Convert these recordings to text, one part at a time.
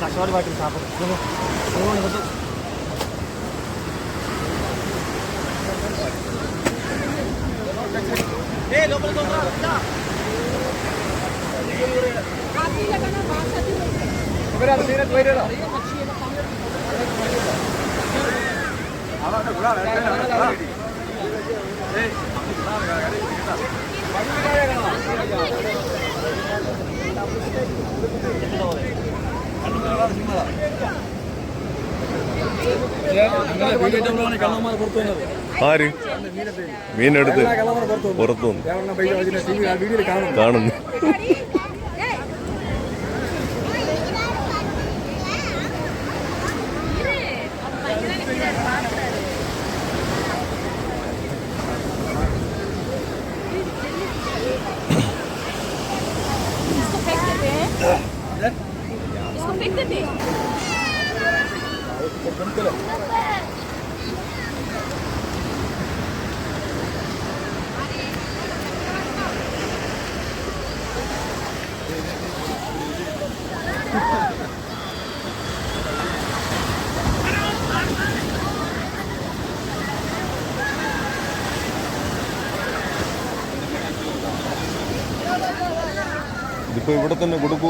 കച്ചവടി പാട്ടിൽ സാപ്പം അവരുടെ ആര്? മീനെടുത്ത്. പുറത്തു കാണുന്നു. इसको फेंक देते हैं ഇതിപ്പോ ഇവിടെ തന്നെ കൊടുക്കൂ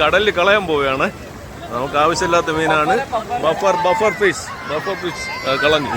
കടലിൽ കളയാൻ പോവുകയാണ്. നമുക്ക് ആവശ്യമില്ലാത്ത മീനാണ്. Puffer puffer fish puffer fish കളഞ്ഞു.